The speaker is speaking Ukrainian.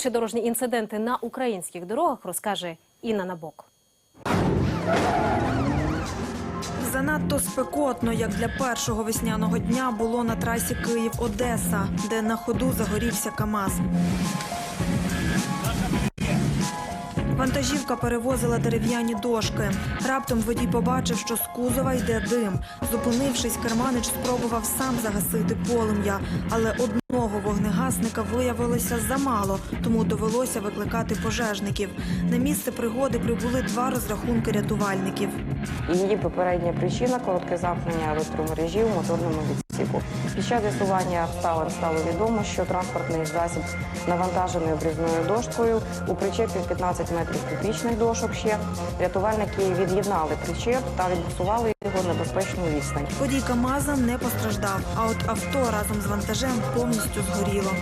інші дорожні інциденти на українських дорогах розкаже Інна Набок. Занадто спекотно, як для першого весняного дня, було на трасі Київ-Одеса, де на ходу загорівся КАМАЗ. Вантажівка перевозила дерев'яні дошки. Раптом водій побачив, що з кузова йде дим. Зупинившись, керманич спробував сам загасити полум'я, але одного вогнегасника виявилося замало, тому довелося викликати пожежників. На місце пригоди прибули два розрахунки рятувальників. Її попередня причина коротке замкнення електромережі у моторному відсіку. Під час з'ясування обставин стало відомо, що транспортний засіб навантажений обрізною дошкою у причепі 15 метрів кубічних дошок ще. Рятувальники від'єднали причеп та відбуксували його на безпечну відстань. Водій КАМАЗа не постраждав, а от авто разом з вантажем повністю згоріло.